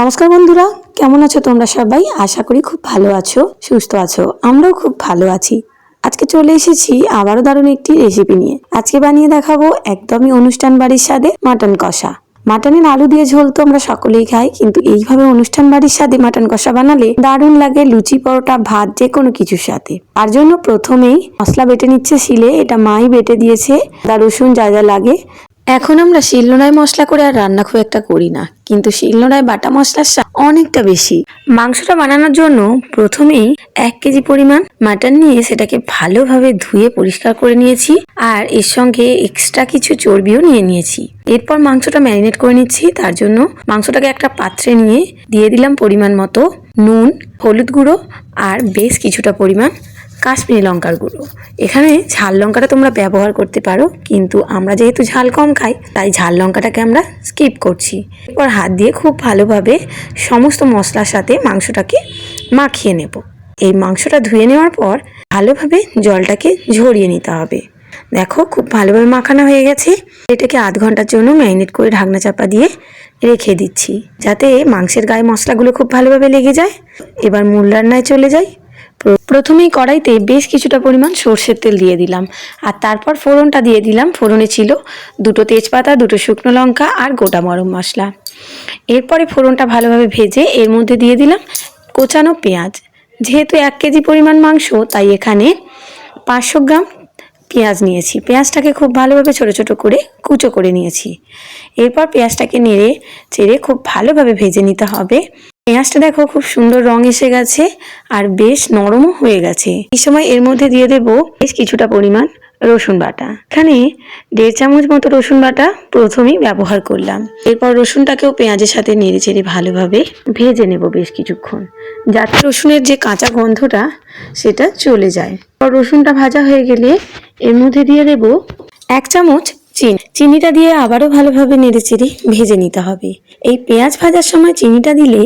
নমস্কার বন্ধুরা, কেমন আছো তোমরা সবাই? আশা করি খুব ভালো আছো, সুস্থ আছো, আমরাও খুব ভালো আছি। আজকে চলে এসেছি আবারও দারুণ একটি রেসিপি নিয়ে। আজকে বানিয়ে দেখাবো একদমই অনুষ্ঠান বাড়ির স্বাদে মাটন কষা। মাটনের আলু দিয়ে ঝোল তো আমরা সকলেই খাই, কিন্তু এইভাবে অনুষ্ঠান বাড়ির স্বাদে মাটন কষা বানালে দারুণ লাগে লুচি, পরোটা, ভাত যে কোনো কিছুর সাথে। তার জন্য প্রথমেই মশলা বেটে নিচ্ছে শিলে, এটা মাই বেটে দিয়েছে দা রসুন যা যা লাগে। এখন আমরা শিলনোড়ায় মশলা করে আর রান্না খুব একটা করি না। কিন্তু শিলনোড়ায় বাটা মশলার স্বাদ অনেকটা বেশি। মাংসটা বানানোর জন্য প্রথমেই এক কেজি পরিমাণ মাটন নিয়ে সেটাকে ভালোভাবে ধুয়ে পরিষ্কার করে নিয়েছি আর এর সঙ্গে এক্সট্রা কিছু চর্বিও নিয়ে নিয়েছি। এরপর মাংসটা ম্যারিনেট করে নিচ্ছি। তার জন্য মাংসটাকে একটা পাত্রে নিয়ে দিয়ে দিলাম পরিমাণ মতো নুন, হলুদ গুঁড়ো আর বেশ কিছুটা পরিমাণ কাশ্মীরি লঙ্কার গুঁড়ো। এখানে ঝাল লঙ্কাটা তোমরা ব্যবহার করতে পারো, কিন্তু আমরা যেহেতু ঝাল কম খাই, তাই ঝাল লঙ্কাটাকে আমরা স্কিপ করছি। এরপর হাত দিয়ে খুব ভালোভাবে সমস্ত মশলার সাথে মাংসটাকে মাখিয়ে নেব। এই মাংসটা ধুয়ে নেওয়ার পর ভালোভাবে জলটাকে ঝরিয়ে নিতে হবে। দেখো, খুব ভালোভাবে মাখানো হয়ে গেছে। এটাকে আধ ঘণ্টার জন্য ম্যারিনেট করে ঢাকনা চাপা দিয়ে রেখে দিচ্ছি, যাতে মাংসের গায়ে মশলাগুলো খুব ভালোভাবে লেগে যায়। এবার মূল রান্নায় চলে প্র- প্রথমেই কড়াইতে বেশ কিছুটা পরিমাণ সর্ষের তেল দিয়ে দিলাম। আর তারপর ফোড়নটা দিয়ে দিলাম। ফোড়নে ছিল দুটো তেজপাতা, দুটো শুকনো লঙ্কা আর গোটা গরম মশলা। এরপরে ফোড়নটা ভালোভাবে ভেজে এর মধ্যে দিয়ে দিলাম কোচানো পেঁয়াজ। যেহেতু এক কেজি পরিমাণ মাংস, তাই এখানে পাঁচশো গ্রাম পেঁয়াজ নিয়েছি। পেঁয়াজটাকে খুব ভালোভাবে ছোট ছোট করে কুচো করে নিয়েছি। এরপর পেঁয়াজটাকে নেড়ে চেড়ে খুব ভালোভাবে ভেজে নিতে হবে। পেঁয়াজটা দেখো খুব সুন্দর রং এসে গেছে আর বেশ নরমও হয়ে গেছে। এই সময় এর মধ্যে দিয়ে দেব বেশ কিছুটা পরিমাণ রসুন বাটা। এখানে দেড় চামচ মতো রসুন বাটা প্রথমেই ব্যবহার করলাম। এরপর রসুনটাকেও পেঁয়াজের সাথে নেড়ে চেড়ে ভালোভাবে ভেজে নেব বেশ কিছুক্ষণ, যাতে রসুনের যে কাঁচা গন্ধটা সেটা চলে যায়। রসুনটা ভাজা হয়ে গেলে এর মধ্যে দিয়ে দেব এক চামচ চিনি। চিনিটা দিয়ে আবারও ভালোভাবে নেড়েচেড়ে ভেজে নিতে হবে। এই পেঁয়াজ ভাজার সময় চিনিটা দিলে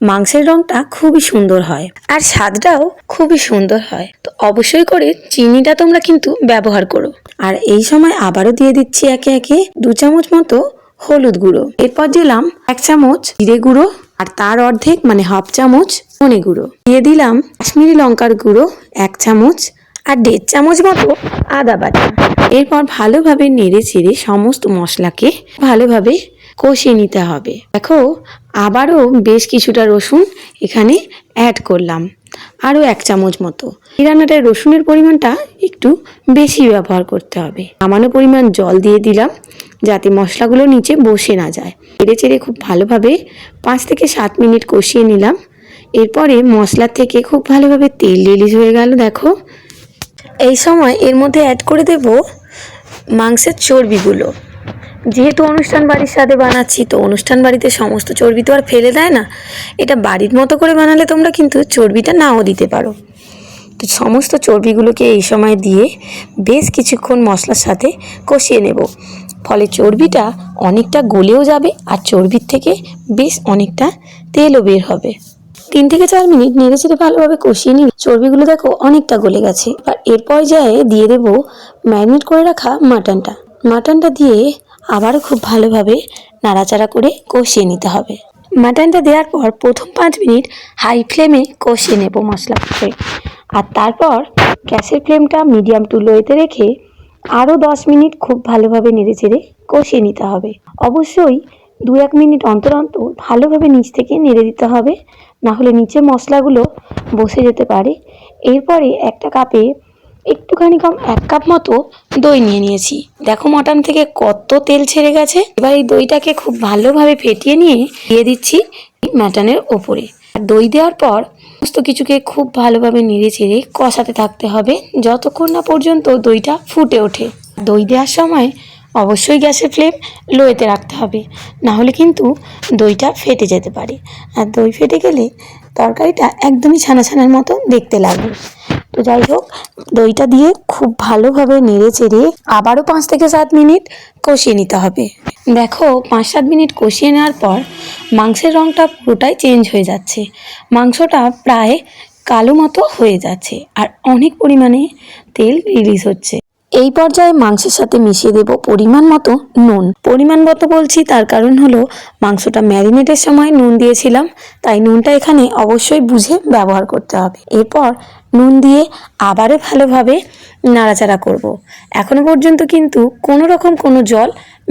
মাংসের রংটা খুবই সুন্দর হয় আর স্বাদটাও খুবই সুন্দর হয়। তো অবশ্যই করে চিনিটা তোমরা কিন্তু ব্যবহার করো। আর এই সময় আবারও দিয়ে দিচ্ছি একে একে দু চামচ মতো হলুদ গুঁড়ো। এরপর দিলাম এক চামচ জিরে গুঁড়ো আর তার অর্ধেক মানে হাফ চামচ ধনে গুঁড়ো। দিয়ে দিলাম কাশ্মীরি লঙ্কার গুঁড়ো এক চামচ আর দেড় চামচ মতো আদা বাটা। এরপর ভালোভাবে নেড়ে চেড়ে সমস্ত মশলাকে ভালোভাবে কষিয়ে নিতে হবে। দেখো আবারও বেশ কিছুটা রসুন এখানে অ্যাড করলাম। আরও এক চামচ মতো। এই রান্নাটায় রসুনের পরিমাণটা একটু বেশি ব্যবহার করতে হবে। সামান্য পরিমাণ জল দিয়ে দিলাম যাতে মশলাগুলো নিচে বসে না যায়। এড়ে চেড়ে খুব ভালোভাবে পাঁচ থেকে সাত মিনিট কষিয়ে নিলাম। এরপরে মশলা থেকে খুব ভালোভাবে তেল রিলিজ হয়ে গেল, দেখো। এই সময় এর মধ্যে অ্যাড করে দেব মাংসের চর্বিগুলো। যেহেতু অনুষ্ঠান বাড়ির সাথে বানাচ্ছি, তো অনুষ্ঠান বাড়িতে সমস্ত চর্বি তো আর ফেলে দেয় না। এটা বাড়ির মতো করে বানালে তোমরা কিন্তু চর্বিটা নাও দিতে পারো। তো সমস্ত চর্বিগুলোকে এই সময় দিয়ে বেশ কিছুক্ষণ মশলার সাথে কষিয়ে নেব। ফলে চর্বিটা অনেকটা গলেও যাবে আর চর্বির থেকে বেশ অনেকটা তেলও বের হবে। তিন থেকে চার মিনিট নেড়ে চেড়ে ভালোভাবে কষিয়ে নিই চর্বিগুলো দেখো অনেকটা গলে গেছে। আর এর পর্যায়ে দিয়ে দেব ম্যারিনেট করে রাখা মাটনটা। মাটনটা দিয়ে আবারও খুব ভালোভাবে নাড়াচাড়া করে কষিয়ে নিতে হবে। মাটনটা দেওয়ার পর প্রথম পাঁচ মিনিট হাই ফ্লেমে কষিয়ে নেব মশলাটাকে। আর তারপর গ্যাসের ফ্লেমটা মিডিয়াম টু লোয়েতে রেখে আরও দশ মিনিট খুব ভালোভাবে নেড়ে চেড়ে কষিয়ে নিতে হবে। অবশ্যই দু এক মিনিট অন্তর অন্তর ভালোভাবে নিচ থেকে নেড়ে দিতে হবে না হলে নিচে মশলাগুলো বসে যেতে পারে। এরপরে একটা কাপে একটুখানি কম, এক কাপ মতো দই নিয়ে নিয়েছি। দেখো মটন থেকে কত তেল ছেড়ে গেছে। এবার এই দইটাকে খুব ভালোভাবে ফেটিয়ে নিয়ে দিয়ে দিচ্ছি মাটনের ওপরে। দই দেওয়ার পর সমস্ত কিছুকে খুব ভালোভাবে নেড়ে চেড়ে কষাতে থাকতে হবে, যতক্ষণ না পর্যন্ত দইটা ফুটে ওঠে। দই দেওয়ার সময় অবশ্যই গ্যাসের ফ্লেম লোয়েতে রাখতে হবে, না হলে কিন্তু দইটা ফেটে যেতে পারে। আর দই ফেটে গেলে তরকারিটা একদমই ছানা ছানার মতো দেখতে লাগবে। তো যাই হোক, দইটা দিয়ে খুব ভালোভাবে নেড়ে চেড়ে আবারও পাঁচ থেকে সাত মিনিট কষিয়ে নিতে হবে। দেখো, পাঁচ সাত মিনিট কষিয়ে নেওয়ার পর মাংসের রঙটা পুরোটাই চেঞ্জ হয়ে যাচ্ছে। মাংসটা প্রায় কালো মতো হয়ে যাচ্ছে আর অনেক পরিমাণে তেল রিলিজ হচ্ছে। এই পর্যায়ে মাংসের সাথে মিশিয়ে দেব পরিমাণ মতো নুন পরিমাণ মতো বলছি, তার কারণ হলো মাংসটা ম্যারিনেটের সময় নুন দিয়েছিলাম, তাই নুনটা এখানে অবশ্যই বুঝে ব্যবহার করতে হবে এরপর নুন দিয়ে আবারও ভালোভাবে নাড়াচাড়া করব। এখনও পর্যন্ত কিন্তু কোনো রকম কোনো জল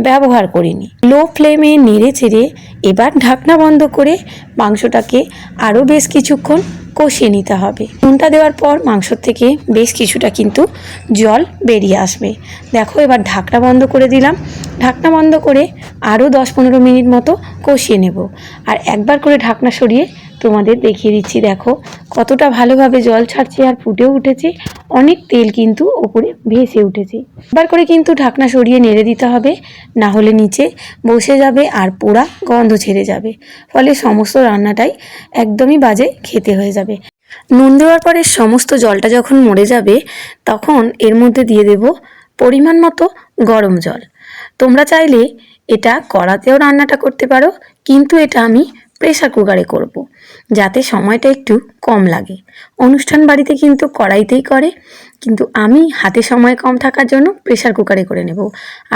ব্যবহার করিনি। লো ফ্লেমে নেড়ে চেড়ে এবার ঢাকনা বন্ধ করে মাংসটাকে আরও বেশ কিছুক্ষণ কষিয়ে নিতে হবে। নুনটা দেওয়ার পর মাংস থেকে বেশ কিছুটা কিন্তু জল বেরিয়ে আসবে। দেখো, এবার ঢাকনা বন্ধ করে দিলাম। ঢাকনা বন্ধ করে আরও দশ পনেরো মিনিট মতো কষিয়ে নেব। আর একবার করে ঢাকনা সরিয়ে তোমাদের দেখিয়ে দিচ্ছি, দেখো কতটা ভালোভাবে জল ছাড়ছে আর ফুটেও উঠেছে। অনেক তেল কিন্তু ওপরে ভেসে উঠেছে। একবার করে কিন্তু ঢাকনা সরিয়ে নেড়ে দিতে হবে, না হলে নিচে বসে যাবে আর পোড়া গন্ধ ছেড়ে যাবে। ফলে সমস্ত রান্নাটাই একদমই বাজে খেতে হয়ে যাবে। নুন দেওয়ার পরে সমস্ত জলটা যখন মরে যাবে, তখন এর মধ্যে দিয়ে দেব পরিমাণ মতো গরম জল। তোমরা চাইলে এটা কড়াতেও রান্নাটা করতে পারো, কিন্তু এটা আমি প্রেসার কুকারে করব। যাতে সময়টা একটু কম লাগে। অনুষ্ঠান বাড়িতে কিন্তু কড়াইতেই করে, কিন্তু আমি হাতে সময় কম থাকার জন্য প্রেশার কুকারে করে নেব।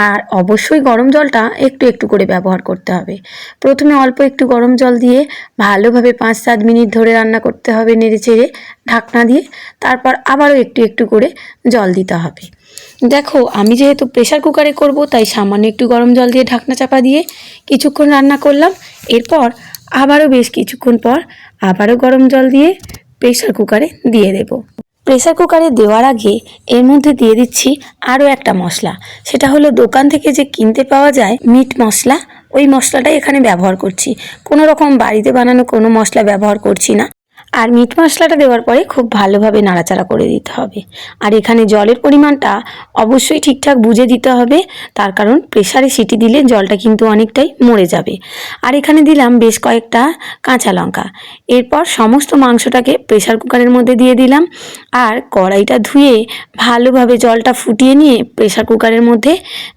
আর অবশ্যই গরম জলটা একটু একটু করে ব্যবহার করতে হবে। প্রথমে অল্প একটু গরম জল দিয়ে ভালোভাবে পাঁচ সাত মিনিট ধরে রান্না করতে হবে নেড়ে চেড়ে ঢাকনা দিয়ে, তারপর আবারও একটু একটু করে জল দিতে হবে। দেখো, আমি যেহেতু প্রেশার কুকারে করব, তাই সামান্য একটু গরম জল দিয়ে ঢাকনা চাপা দিয়ে কিছুক্ষণ রান্না করলাম। এরপর আবারও বেশ কিছুক্ষণ পর আবারও গরম জল দিয়ে প্রেশার কুকারে দিয়ে দেব। প্রেশার কুকারে দেওয়ার আগে এর মধ্যে দিয়ে দিচ্ছি আরও একটা মশলা। সেটা হলো দোকান থেকে যে কিনতে পাওয়া যায় মিট মশলা, ওই মশলাটাই এখানে ব্যবহার করছি। কোনো রকম বাড়িতে বানানো কোনো মশলা ব্যবহার করছি না। আর মিট মশলাটা দেওয়ার পরে খুব ভালোভাবে নাড়াচাড়া করে দিতে হবে। আর এখানে জলের পরিমাণটা অবশ্যই ঠিকঠাক বুঝে দিতে হবে, তার কারণ প্রেশারে সিটি দিলে জলটা কিন্তু অনেকটাই মরে যাবে। আর এখানে দিলাম বেশ কয়েকটা কাঁচা লঙ্কা। এরপর সমস্ত মাংসটাকে প্রেশার কুকারের মধ্যে দিয়ে দিলাম। আর কড়াইটা ধুয়ে ভালোভাবে জলটা ফুটিয়ে নিয়ে প্রেশার কুকারের মধ্যে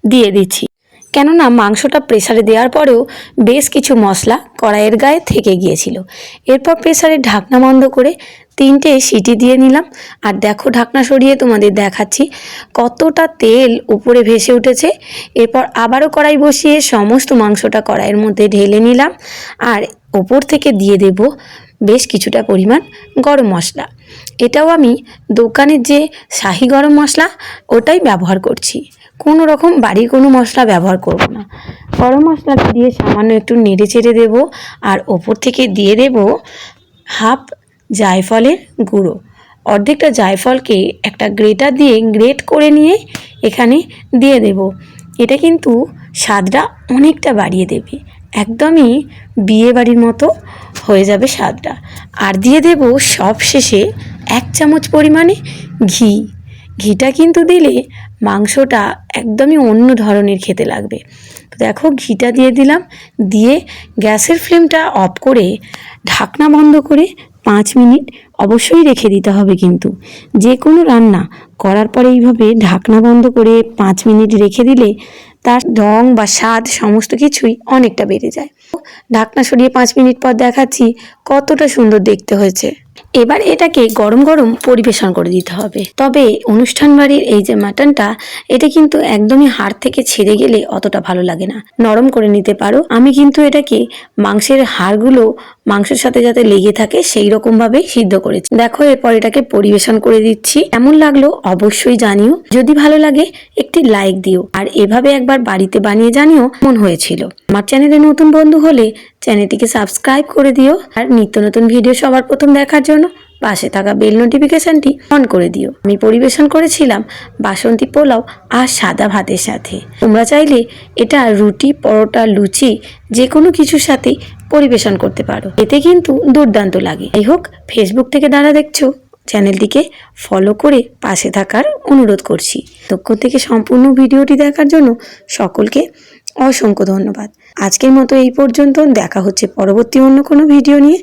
দিয়ে দিচ্ছি। কেননা মাংসটা প্রেসারে দেওয়ার পরেও বেশ কিছু মশলা কড়াইয়ের গায়ে থেকে গিয়েছিল। এরপর প্রেসারে ঢাকনা বন্ধ করে তিনটে সিটি দিয়ে নিলাম। আর দেখো ঢাকনা সরিয়ে তোমাদের দেখাচ্ছি কতটা তেল উপরে ভেসে উঠেছে। এরপর আবারও কড়াই বসিয়ে সমস্ত মাংসটা কড়াইয়ের মধ্যে ঢেলে নিলাম। আর ওপর থেকে দিয়ে দেব বেশ কিছুটা পরিমাণ গরম মশলা। এটাও আমি দোকানের যে শাহি গরম মশলা, ওটাই ব্যবহার করছি। কোনো রকম বাড়ির কোনো মশলা ব্যবহার করব না। গরম মশলাটা দিয়ে সামান্য একটু নেড়ে চেড়ে দেবো আর ওপর থেকে দিয়ে দেব হাফ জায়ফলের গুঁড়ো। অর্ধেকটা জায়ফলকে একটা গ্রেটার দিয়ে গ্রেট করে নিয়ে এখানে দিয়ে দেব। এটা কিন্তু স্বাদটা অনেকটা বাড়িয়ে দেবে। একদমই বিয়ে বাড়ির মতো হয়ে যাবে স্বাদটা। আর দিয়ে দেব সব শেষে এক চামচ পরিমাণে ঘি। ঘিটা কিন্তু দিলে মাংসটা একদমই অন্য ধরনের খেতে লাগবে। তো দেখো, ঘিটা দিয়ে দিলাম, দিয়ে গ্যাসের ফ্লেমটা অফ করে ঢাকনা বন্ধ করে পাঁচ মিনিট অবশ্যই রেখে দিতে হবে কিন্তু। যে কোনো রান্না করার পরে এইভাবে ঢাকনা বন্ধ করে পাঁচ মিনিট রেখে দিলে তার রং বা স্বাদ সমস্ত কিছুই অনেকটা বেড়ে যায়। ঢাকনা সরিয়ে পাঁচ মিনিট পর দেখাচ্ছি কতটা সুন্দর দেখতে হয়েছে। এবার এটাকে গরম গরম পরিবেশন করে দিতে হবে। তবে অনুষ্ঠান বাড়ির এই যে মাটনটা, এটা কিন্তু একদমই হাড় থেকে ছেড়ে গেলে অতটা ভালো লাগে না। নরম করে নিতে পারো। আমি কিন্তু এটাকে মাংসের হাড়গুলো মাংসের সাথে যাতে লেগে থাকে, সেই রকম ভাবে সিদ্ধ করেছি। দেখো, এরপর এটাকে পরিবেশন করে দিচ্ছি। এমন লাগল অবশ্যই জানিও। যদি ভালো লাগে, একটি লাইক দিও। আর এভাবে একবার বাড়িতে বানিয়ে জানিও মন হয়েছিল। আমার চ্যানেলে নতুন বন্ধু হলে চ্যানেলটিকে সাবস্ক্রাইব করে দিও। আর নিত্য নতুন ভিডিও সবার প্রথম দেখার জন্য পাশে থাকা বেল নোটিফিকেশনটি অন করে দিও। আমি পরিবেশন করেছিলাম বাসন্তী পোলাও আর সাদা ভাতের সাথে। তোমরা চাইলে এটা রুটি, পরোটা, লুচি যে কোনো কিছুর সাথে পরিবেশন করতে পারো। এতে কিন্তু দুর্দান্ত লাগে। যাই হোক ফেসবুক থেকে দ্বারা দেখছ, চ্যানেলটিকে ফলো করে পাশে থাকার অনুরোধ করছি। দক্ষ থেকে সম্পূর্ণ ভিডিওটি দেখার জন্য সকলকে অসংখ্য ধন্যবাদ। আজকের মতো এই পর্যন্ত। দেখা হচ্ছে পরবর্তী অন্য কোনো ভিডিও নিয়ে।